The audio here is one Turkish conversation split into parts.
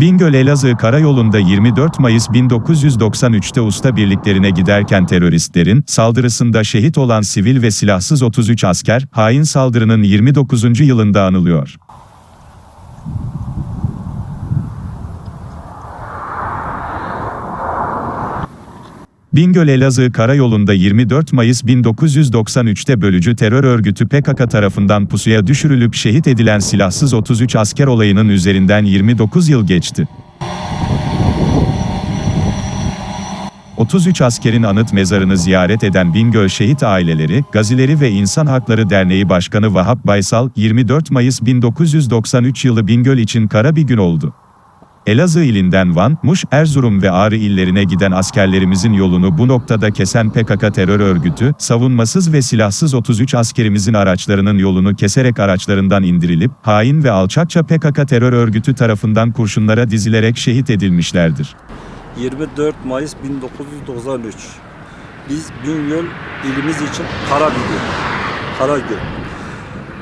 Bingöl Elazığ Karayolu'nda 24 Mayıs 1993'te usta birliklerine giderken teröristlerin saldırısında şehit olan sivil ve silahsız 33 asker, hain saldırının 29. yılında anılıyor. Bingöl Elazığ Karayolu'nda 24 Mayıs 1993'te bölücü terör örgütü PKK tarafından pusuya düşürülüp şehit edilen silahsız 33 asker olayının üzerinden 29 yıl geçti. 33 askerin anıt mezarını ziyaret eden Bingöl Şehit Aileleri, Gazileri ve İnsan Hakları Derneği Başkanı Vahap Baysal, 24 Mayıs 1993 yılı Bingöl için kara bir gün oldu. Elazığ ilinden Van, Muş, Erzurum ve Ağrı illerine giden askerlerimizin yolunu bu noktada kesen PKK terör örgütü, savunmasız ve silahsız 33 askerimizin araçlarının yolunu keserek araçlarından indirilip, hain ve alçakça PKK terör örgütü tarafından kurşunlara dizilerek şehit edilmişlerdir. 24 Mayıs 1993. Biz Bingöl ilimiz için kara bir gün. Kara gün.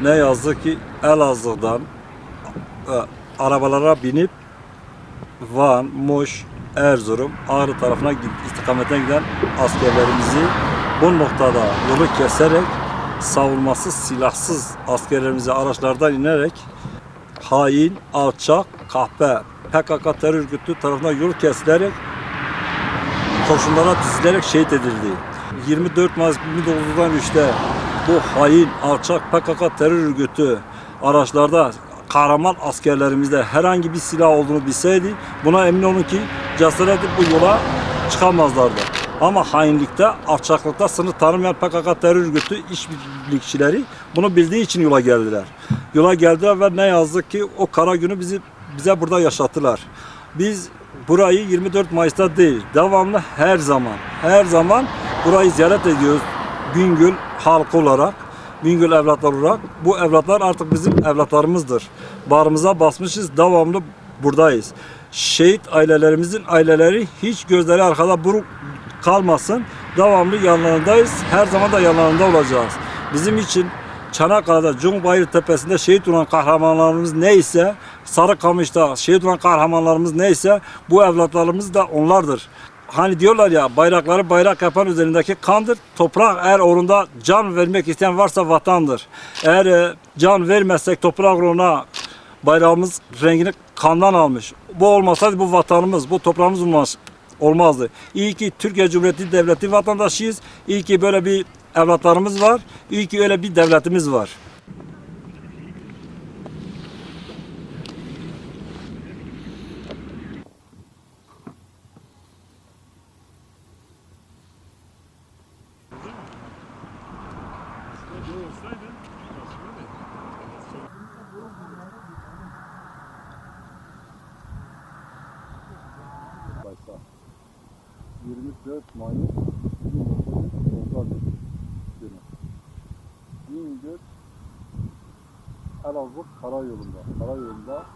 Ne yazık ki Elazığ'dan e, arabalara binip Van, Muş, Erzurum, Ağrı tarafına istikametine giden askerlerimizi bu noktada yolu keserek savunmasız, silahsız askerlerimizi araçlardan inerek hain, alçak, kahpe, PKK terör örgütü tarafından yol kesilerek kurşunlara dizilerek şehit edildi. 24 Mayıs 1993'te bu hain, alçak PKK terör örgütü araçlarda kahraman askerlerimizde herhangi bir silah olduğunu bilseydi buna emin olun ki cesaret bu yola çıkamazlardı. Ama hainlikte, alçaklıkta sınır tanımayan PKK terör örgütü işbirlikçileri bunu bildiği için yola geldiler. Yola geldiler ve ne yazık ki o kara günü bizi bize burada yaşattılar. Biz burayı 24 Mayıs'ta değil, devamlı her zaman, her zaman burayı ziyaret ediyoruz. Bingöl halkı olarak, Bingöl evlatlar olarak. Bu evlatlar artık bizim evlatlarımızdır. Bağrımıza basmışız, devamlı buradayız. Şehit ailelerimizin aileleri hiç gözleri arkada buruk kalmasın. Devamlı yanlarındayız. Her zaman da yanlarında olacağız. Bizim için Çanakkale'de Cumbayır Tepesi'nde şehit olan kahramanlarımız neyse, Sarıkamış'ta şehit olan kahramanlarımız neyse bu evlatlarımız da onlardır. Hani diyorlar ya bayrakları bayrak yapan üzerindeki kandır. Toprak eğer orunda can vermek isteyen varsa vatandır. Eğer e, can vermezsek toprak ona bayrağımız rengini kandan almış. Bu olmasaydı bu vatanımız, bu toprağımız olmaz, olmazdı. İyi ki Türkiye Cumhuriyeti Devleti vatandaşıyız. İyi ki böyle bir evlatlarımız var. İyi ki öyle bir devletimiz var. Başta. 24 Mayıs 1993 günü. Bingöl Elazığ Karayolu'nda. Karayolu'nda